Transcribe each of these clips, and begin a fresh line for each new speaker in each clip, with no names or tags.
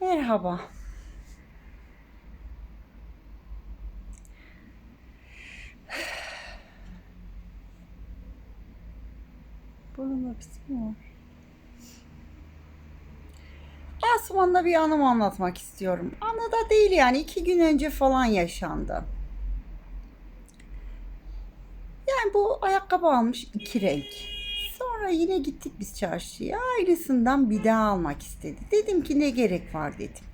Merhaba. Mi var? Asuman'la bir anımı anlatmak istiyorum. Anı da değil yani iki gün önce falan yaşandı. Yani bu ayakkabı almış iki renk. Yine gittik biz çarşıya. Aynısından bir daha almak istedi. Dedim ki ne gerek var dedim.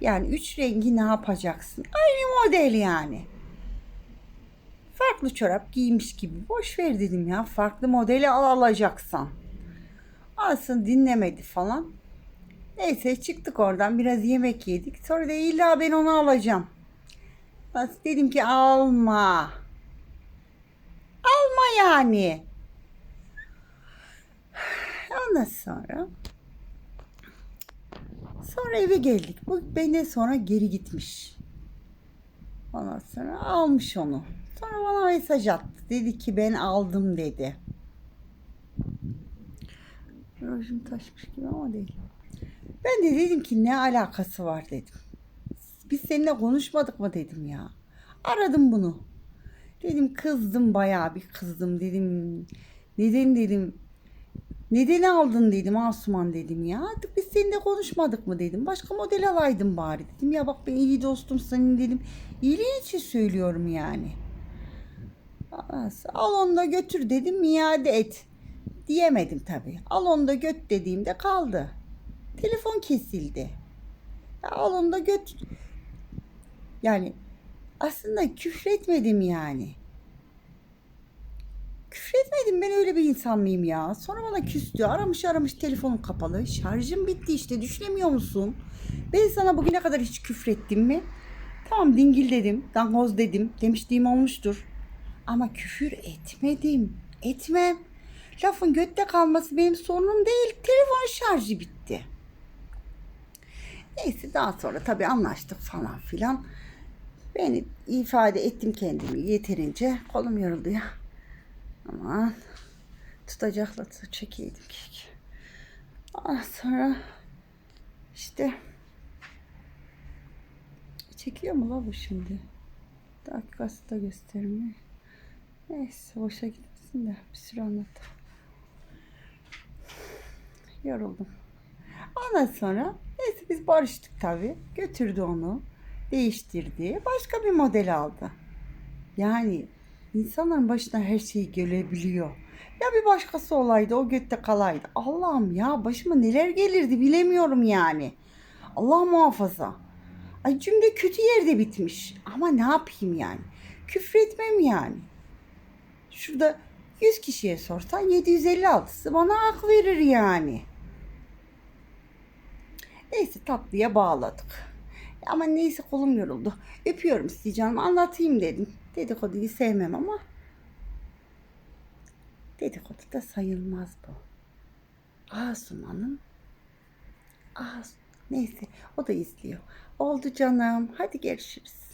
Yani üç rengi ne yapacaksın? Aynı model yani. Farklı çorap giymiş gibi. Boş ver dedim ya. Farklı modeli al alacaksan. Alsın dinlemedi falan. Neyse çıktık oradan biraz yemek yedik. Sonra da illa ben onu alacağım. Dedim ki alma. Alma yani. Ondan sonra sonra eve geldik. Bu benden sonra geri gitmiş. Ondan sonra almış onu. Sonra bana mesaj attı. Dedi ki ben aldım dedi. Rojum taşmış gibi ama değil. Ben de dedim ki ne alakası var dedim. Biz seninle konuşmadık mı dedim ya. Aradım bunu. Dedim kızdım bayağı bir kızdım dedim. Neden dedim. Neden aldın dedim Asuman dedim ya. Artık biz seninle konuşmadık mı dedim. Başka model alaydım bari dedim. Ya bak ben iyi dostum senin dedim. İyiliğin için söylüyorum yani. Al onu da götür dedim iade et. Diyemedim tabii. Al onu da göt dediğimde kaldı. Telefon kesildi. Ya al onu da göt. Yani aslında küfretmedim yani. Küfretmedim ben öyle bir insan mıyım ya? Sonra bana küstü. Aramış aramış telefonum kapalı. Şarjım bitti işte düşünemiyor musun? Ben sana bugüne kadar hiç küfrettim mi? Tamam dingil dedim. Dangoz dedim. Demişliğim olmuştur. Ama küfür etmedim. Etmem. Lafın götte kalması benim sorunum değil. Telefon şarjı bitti. Neyse daha sonra tabii anlaştık falan filan. Beni ifade ettim kendimi yeterince. Kolum yoruldu ya. Aman tutacakla çekeydim. Ondan sonra işte çekiyor mu la bu şimdi? Dakikası da göstermiyor. Neyse boşa gitmesin de bir sürü anlattım. Yoruldum. Ondan sonra neyse biz barıştık tabii. Götürdü onu. Değiştirdi. Başka bir model aldı. Yani insanların başına her şeyi gelebiliyor. Ya bir başkası olaydı o götte kalaydı. Allah'ım ya başıma neler gelirdi bilemiyorum yani. Allah muhafaza. Ay cümle kötü yerde bitmiş. Ama ne yapayım yani? Küfretmem yani. Şurada 100 kişiye sorsan 756'sı bana hak verir yani. Neyse tatlıya bağladık. Ama neyse kolum yoruldu. Öpüyorum sizi canım anlatayım dedim. Dedikoduyu sevmem ama dedikodu da sayılmaz bu. Asuman'ın As neyse o da izliyor. Oldu canım. Hadi görüşürüz.